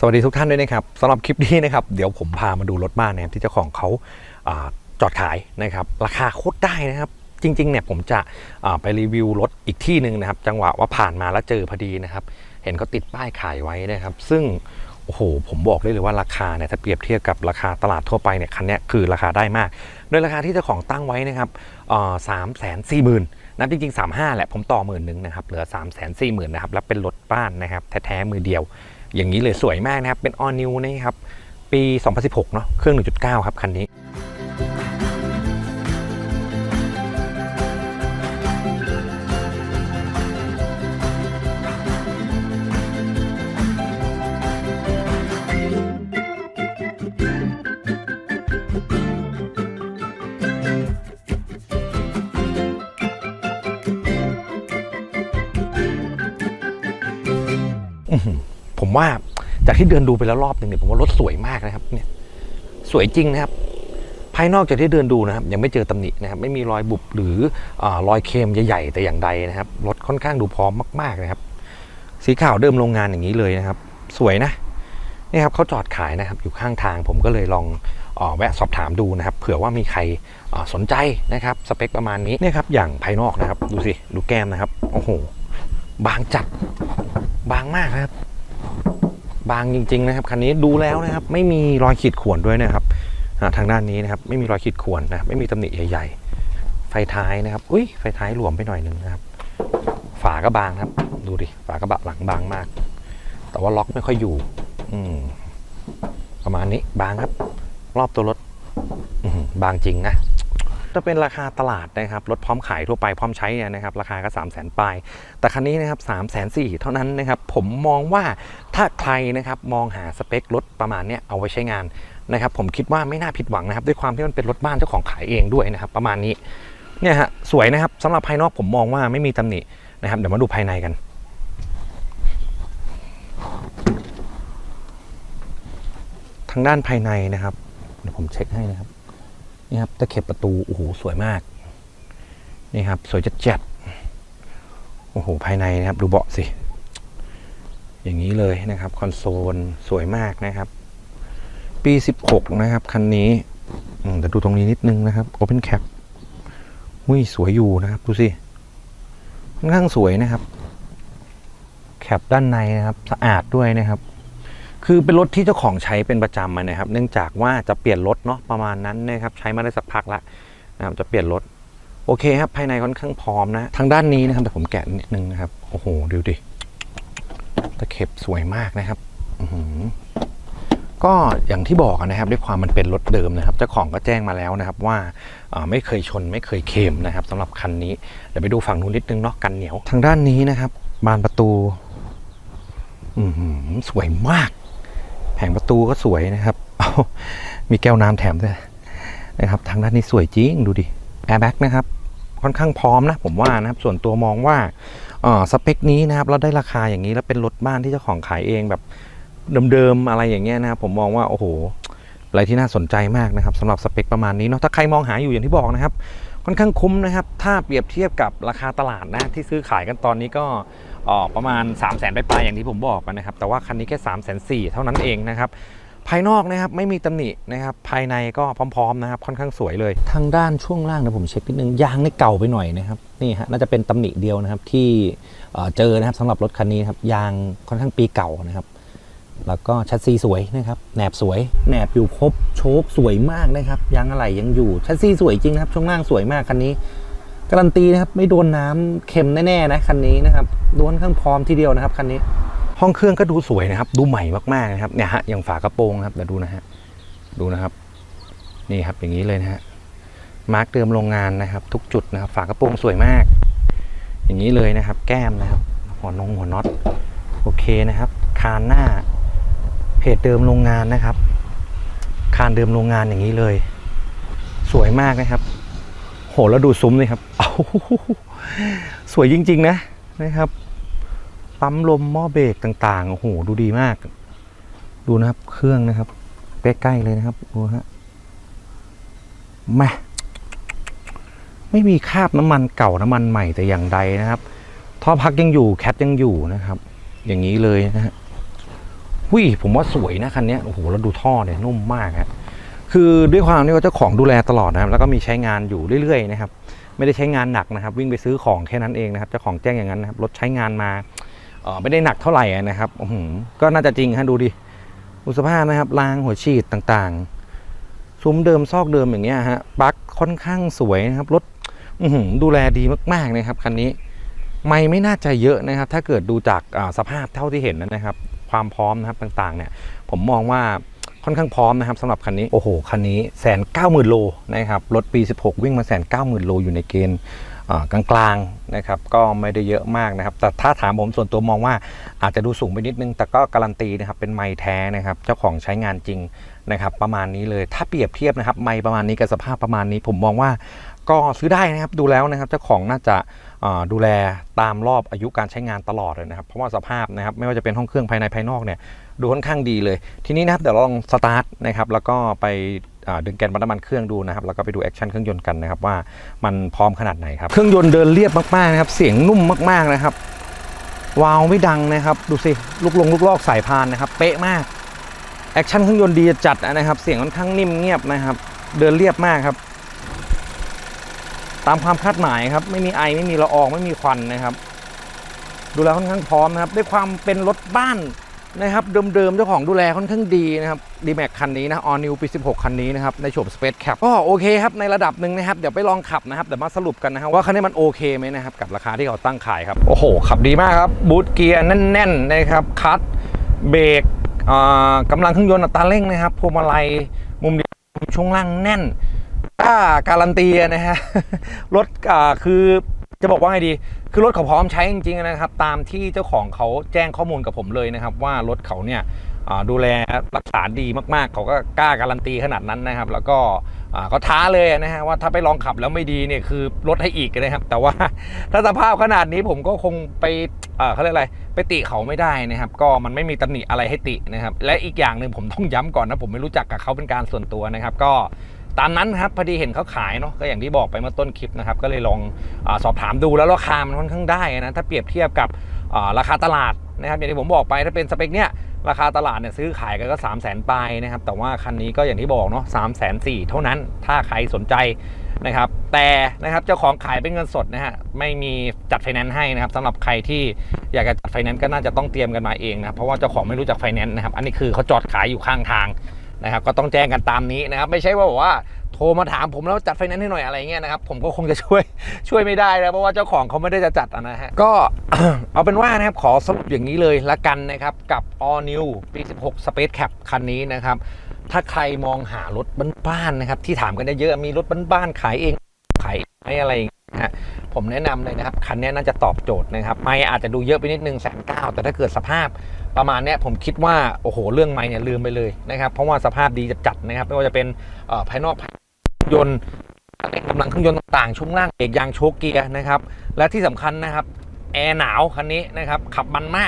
สวัสดีทุกท่านด้วยนะครับสำหรับคลิปนี้นะครับเดี๋ยวผมพามาดูรถบ้านนะครับที่เจ้าของเขาอาจอดขายนะครับ ราคาโคตรได้นะครับ จริงๆเนี่ยผมจะไปรีวิวรถอีกที่หนึ่งนะครับ จังหวะว่าผ่านมาแล้วเจอพอดีนะครับ เห็นเขาติดป้ายขายไว้นะครับ ซึ่งโอ้โหผมบอกได้เลยว่าราคาเนี่ยถ้าเปรียบเทียบกับราคาตลาดทั่วไปเนี่ยคันนี้คือราคาได้มาก โดยราคาที่เจ้าของตั้งไว้นะครับสามแสนสี่หมื่นนะจริงๆ35แหละผมต่อหมื่นหนึ่งนะครับเหลือ3 4 0 0 0 0นะครับแล้วเป็นรถบ้านนะครับแท้ๆมือเดียว อย่างนี้เลยสวยมากนะครับเป็น all new นะครับปี 2016 เนาะเครื่อง 1.9 ครับคันนี้ ว่าจากที่เดินดูไปแล้วรอบหนึ่งเนี่ยผมว่ารถสวยมากนะครับเนี่ยสวยจริงนะครับ ภายนอกจากที่เดินดูนะครับ ยังไม่เจอตำหนินะครับ ไม่มีรอยบุบหรืออรอยเคมใหญ่ๆ แต่อย่างใดนะครับรถค่อนข้างดูพร้อมมาก ๆนะครับ สีขาวเดิมโรงงานอย่างนี้เลยนะครับ สวยนะนี่ครับเขาจอดขายนะครับ อยู่ข้างทางผมก็เลยลองออแวะสอบถามดูนะครับ เผื่อว่ามีใครสนใจนะครับ สเปคประมาณนี้นี่ครับ อย่างภายนอกนะครับ ดูสิ ดูแก้มนะครับ โอ้โห บางจัด บางมากนะครับ บางจริง ๆ นะครับคันนี้ดูแล้วนะครับ ไม่มีรอยขีดข่วนด้วยนะครับทางด้านนี้นะครับ ไม่มีรอยขีดข่วนนะไม่มีตำหนิใหญ่ ๆ ไฟท้ายนะครับ อุ้ยไฟท้ายหลวมไปหน่อยหนึ่งนะครับ ฝาก็บางครับ ดูดิฝากระบะหลังบางมาก แต่ว่าล็อกไม่ค่อยอยู่ อืมประมาณนี้บางครับ รอบตัวรถบางจริงนะ ถ้าเป็นราคาตลาดนะครับรถพร้อมขายทั่วไปพร้อมใช้นะครับราคาก็ 3 0 0 0 0นปลายแต่คันนี้นะครับ3 4 0 0 0เท่านั้นนะครับผมมองว่าถ้าใครนะครับมองหาสเปครถประมาณนี้เอาไว้ใช้งานนะครับผมคิดว่าไม่น่าผิดหวังนะครับ ด้วยความที่มันเป็นรถบ้านเจ้าของขายเองด้วยนะครับ ประมาณนี้เนี่ยฮะสวยนะครับสำหรับภายนอกผมมองว่าไม่มีตำหนินะครับเดี๋ยวมาดูภายในกันทางด้านภายในนะครับเดี๋ยวผมเช็คให้นะครับ นี่ครับตะเข็บประตูโอ้โหสวยมากนี่ครับสวยจัดจัดๆโอ้โหภายในนะครับดูเบาะสิ อย่างนี้เลยนะครับคอนโซลสวยมากนะครับ ปี 16 นะครับคันนี้แต่ดูตรงนี้นิดนึงนะครับ Open Cap อุ้ยสวยอยู่นะครับดูสิค่อนข้างสวยนะครับ แคปด้านในนะครับ สะอาดด้วยนะครับ คือเป็นรถที่เจ้าของใช้เป็นประจำนะครับ เนื่องจากว่าจะเปลี่ยนรถเนาะประมาณนั้นนะครับใช้มาได้สักพักละนะครับจะเปลี่ยนรถโอเคครับภายในค่อนข้างพร้อมนะ ทางด้านนี้นะครับแต่ผมแกะนิดนึงนะครับโอ้โหดูดิตะเข็บสวยมากนะครับอื้อหือก็อย่างที่บอกนะครับด้วยความมันเป็นรถเดิมนะครับเจ้าของก็แจ้งมาแล้วนะครับว่าไม่เคยชนไม่เคยเคลมนะครับสำหรับคันนี้เดี๋ยวไปดูฝั่งนู้นนิดนึงเนาะกันเหนียว ทางด้านนี้นะครับ บานประตูอืสวยมาก แผงประตูก็สวยนะครับเอามีแก้วน้ำแถมด้วยนะครับ ทางด้านนี้สวยจริงดูดิแอร์แบ็กนะครับ ค่อนข้างพร้อมนะผมว่านะครับ ส่วนตัวมองว่าอ่อสเปคนี้นะครับเราได้ราคาอย่างนี้แล้วเป็นรถบ้านที่เจ้าของขายเองแบบเดิมๆอะไรอย่างเงี้ยนะครับผมมองว่าโอ้โหอะไรที่น่าสนใจมากนะครับสำหรับสเปคประมาณนี้เนาะถ้าใครมองหาอยู่อย่างที่บอกนะครับค่อนข้างคุ้มนะครับ ถ้าเปรียบเทียบกับราคาตลาดนะที่ซื้อขายกันตอนนี้ก็ อ่อประมาณ 3 0 0แสนปลายๆอย่างที่ผมบอกนะครับ แต่ว่าคันนี้แค่3 4 0 0 0เท่านั้นเองนะครับ ภายนอกนะครับไม่มีตำหนินะครับ ภายในก็พร้อมๆนะครับ ค่อนข้างสวยเลย ทางด้านช่วงล่างนะผมเช็คนิดนึงยางนี่เก่าไปหน่อยนะครับนี่ฮะน่าจะเป็นตำหนิเดียวนะครับที่เอ่อเจอนะครับสำหรับรถคันนี้ครับยางค่อนข้างปีเก่านะครับแล้วก็ชัดซีสวยนะครับแหนบสวยแหนบอยู่ครบโชคสวยมากนะครับยางอะไหล่ยังอยู่ชัดซีสวยจริงนะครับช่วงล่างสวยมากคันนี้ การันตีนะครับไม่โดนน้ำเค็มแน่ๆนะคันนี้นะครับดูค่อนข้างพร้อมทีเดียวนะครับคันนี้ ห้องเครื่องก็ดูสวยนะครับ ดูใหม่มากๆนะครับเนี่ยฮะอย่างฝากระโปรงครับเดี๋ยวดูนะฮะดูนะครับ นี่ครับอย่างนี้เลยนะฮะมาร์กเดิมโรงงานนะครับ ทุกจุดนะครับ ฝากระโปรงสวยมาก อย่างนี้เลยนะครับ แก้มนะครับ หัวนงหัวน็อตโอเคนะครับ คานหน้าเพจเดิมโรงงานนะครับ คานเดิมโรงงานอย่างนี้เลย สวยมากนะครับ โหแล้วดูซุ้มเลยครับเอาสวยจริง ๆ นะนะครับ ปั๊มลมหม้อเบรกต่างๆโอ้โหดูดีมาก ดูนะครับเครื่องนะครับ ใกล้ๆเลยนะครับดูฮะม่ไม่มีคราบน้ำมันเก่าน้ำมันใหม่แต่อย่างใดนะครับท่อพักยังอยู่แคทยังอยู่นะครับ อย่างนี้เลยนะฮะหุยผมว่าสวยนะคันนี้โอ้โหแล้วดูท่อเนี่ยนุ่มมากฮะ คือด้วยความที่ว่าเจ้าของดูแลตลอดนะครับ แล้วก็มีใช้งานอยู่เรื่อยๆนะครับ ไม่ได้ใช้งานหนักนะครับ วิ่งไปซื้อของแค่นั้นเองนะครับเจ้าของแจ้งอย่างนั้นนะครับรถใช้งานมาไม่ได้หนักเท่าไหร่นะครับก็น่าจะจริงฮะดูดิดูสภาพนะครับรางหัวฉีดต่างๆ ซุ้มเดิมซอกเดิมอย่างเงี้ยฮะปลั๊กค่อนข้างสวยนะครับรถดูแลดีมากๆนะครับคันนี้ไม่ไม่น่าจะเยอะนะครับ ถ้าเกิดดูจากสภาพเท่าที่เห็นนะครับ ความพร้อมนะครับต่างๆ เนี่ย ผมมองว่า ค่อนข้างพร้อมนะครับสำหรับคันนี้โอ้โหคันนี้แสนเก้าหมื่นโลนะครับรถปี 16 วิ่งมาแสนเก้าหมื่นโลอยู่ในเกณฑ์กลางๆนะครับก็ไม่ได้เยอะมากนะครับ แต่ถ้าถามผมส่วนตัวมองว่าอาจจะดูสูงไปนิดนึง แต่ก็การันตีนะครับเป็นไม้แท้นะครับเจ้าของใช้งานจริงนะครับประมาณนี้เลยถ้าเปรียบเทียบนะครับไม้ประมาณนี้กับสภาพประมาณนี้ ผมมองว่าก็ซื้อได้นะครับดูแล้วนะครับเจ้าของน่าจะดูแลตามรอบอายุการใช้งานตลอดเลยนะครับเพราะว่าสภาพนะครับไม่ว่าจะเป็นห้องเครื่องภายในภายนอกเนี่ย ดูค่อนข้างดีเลย ทีนี้นะครับเดี๋ยวเราลองสตาร์ทนะครับแล้วก็ไปดึงแกนวัดน้ำมันเครื่องดูนะครับแล้วก็ไปดูแอคชั่นเครื่องยนต์กันนะครับว่ามันพร้อมขนาดไหนครับ เครื่องยนต์เดินเรียบมากๆนะครับ เสียงนุ่มมากๆนะครับ วาวไม่ดังนะครับ ดูสิลูกลงลูกลอกสายพานนะครับ เป๊ะมากแอคชั่นเครื่องยนต์ดีจัดนะครับ เสียงค่อนข้างนิ่มเงียบนะครับ เดินเรียบมากครับ ตามความคาดหมายครับ ไม่มีไอไม่มีละอองไม่มีควันนะครับ ดูแลค่อนข้างพร้อมนะครับ ด้วยความเป็นรถบ้าน นะครับเดิมๆเจ้าของดูแลค่อนข้างดีนะครับดีแม็กคันนี้นะออนิวปี 16 คันนี้นะครับในโฉม Space Cap ก็โอเคครับในระดับหนึ่งนะครับ เดี๋ยวไปลองขับนะครับเดี๋ยวมาสรุปกันนะครับว่าคันนี้มันโอเคไหมนะครับกับราคาที่เขาตั้งขายครับ โอ้โห ขับดีมากครับ บูทเกียร์แน่นๆนะครับคัตเบรกอ่ากำลังเครื่องยนต์อัตราเร่งนะครับพวงมาลัยมุมเดียวช่วงล่างแน่นถ้าการันตีนะฮะรถคือ จะบอกว่าไงดี คือรถเขาพร้อมใช้จริงๆนะครับ ตามที่เจ้าของเขาแจ้งข้อมูลกับผมเลยนะครับ ว่ารถเขาเนี่ยดูแลรักษาดีมากๆ เขาก็กล้าการันตีขนาดนั้นนะครับ แล้วก็เขาท้าเลยนะฮะว่าถ้าไปลองขับแล้วไม่ดีเนี่ยคือลดให้อีกนะครับ แต่ว่าถ้าสภาพขนาดนี้ผมก็คงไปเอ่อเขาเรียกอะไรไปติเขาไม่ได้นะครับ ก็มันไม่มีตำหนิอะไรให้ตินะครับ และอีกอย่างหนึ่งผมต้องย้ำก่อนนะผมไม่รู้จักกับเขาเป็นการส่วนตัวนะครับ ก็ ตามนั้นครับพอดีเห็นเขาขายเนาะก็อย่างที่บอกไปเมื่อต้นคลิปนะครับก็เลยลองอสอบถามดูแล้วราคามันค่อนข้างได้นะถ้าเปรียบเทียบกับราคาตลาดนะครับอย่างที่ผมบอกไปถ้าเป็นสเปคเนี้ยราคาตลาดเนี่ยซื้อขายกันก็3 0 0 0 0 0ปลายนะครับแต่ว่าคันนี้ก็อย่างที่บอกเนาะสามแสนสี่เท่านั้นถ้าใครสนใจนะครับแต่นะครับเจ้าของขายเป็นเงินสดนะฮะไม่มีจัดไฟแนนซ์ให้นะครับสำหรับใครที่อยากจะจัดไฟแนนซ์ก็น่าจะต้องเตรียมกันมาเองนะครับเพราะว่าเจ้าของไม่รู้จักไฟแนนซ์นะครับอันนี้คือเขาจอดขายอยู่ข้างทาง นะครับก็ต้องแจ้งกันตามนี้นะครับไม่ใช่ว่าบอกว่าโทรมาถามผมแล้วจัดไฟแนนซ์ให้หน่อยอะไรเงี้ยนะครับผมก็คงจะช่วยช่วยไม่ได้นะเพราะว่าเจ้าของเขาไม่ได้จะจัดอะนะฮะก็เอาเป็นว่านะครับขอสรุปอย่างนี้เลยละกันนะครับกับ All New ปี 16 Space Cap คันนี้นะครับถ้าใครมองหารถบ้านๆนะครับที่ถามกันเยอะๆมีรถบ้านๆขายเองขายไม่อะไรเง นะฮะผมแนะนำเลยนะครับ คันนี้น่าจะตอบโจทย์นะครับ ไม่อาจจะดูเยอะไปนิดนึงแสนเก้าแต่ถ้าเกิดสภาพประมาณนี้ผมคิดว่า โอ้โห เรื่องไม้เนี่ยลืมไปเลยนะครับ เพราะว่าสภาพดีจัดๆนะครับ ไม่ว่าจะเป็นภายนอกภายนยนต์กำลังเครื่องยนต์ต่างๆช่วงล่างเอกยางโชกเกียร์นะครับ และที่สำคัญนะครับแอร์หนาวคันนี้นะครับขับมันมาก